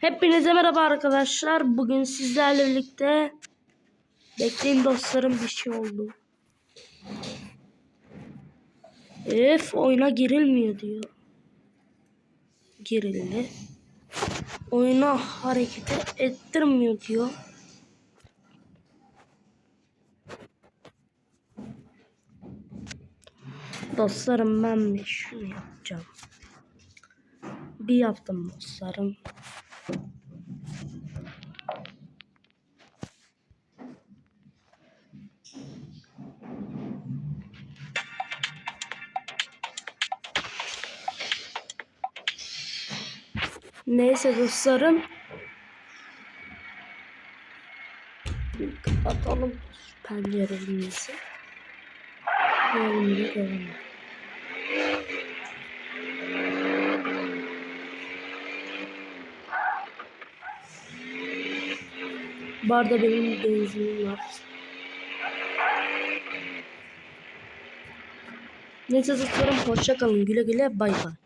Hepinize merhaba arkadaşlar. Bugün sizlerle birlikte bekleyin dostlarım bir şey oldu. Öf oyuna girilmiyor diyor. Girildi. Oyuna hareket ettirmiyor diyor. Dostlarım ben bir şunu yapacağım. Bir yaptım dostlarım. Neyse dostlarım. Kapatalım penceremizi. Yolunu görelim. Barda benim benzinim var. Neyse dostlarım hoşça kalın. Güle güle bay bay.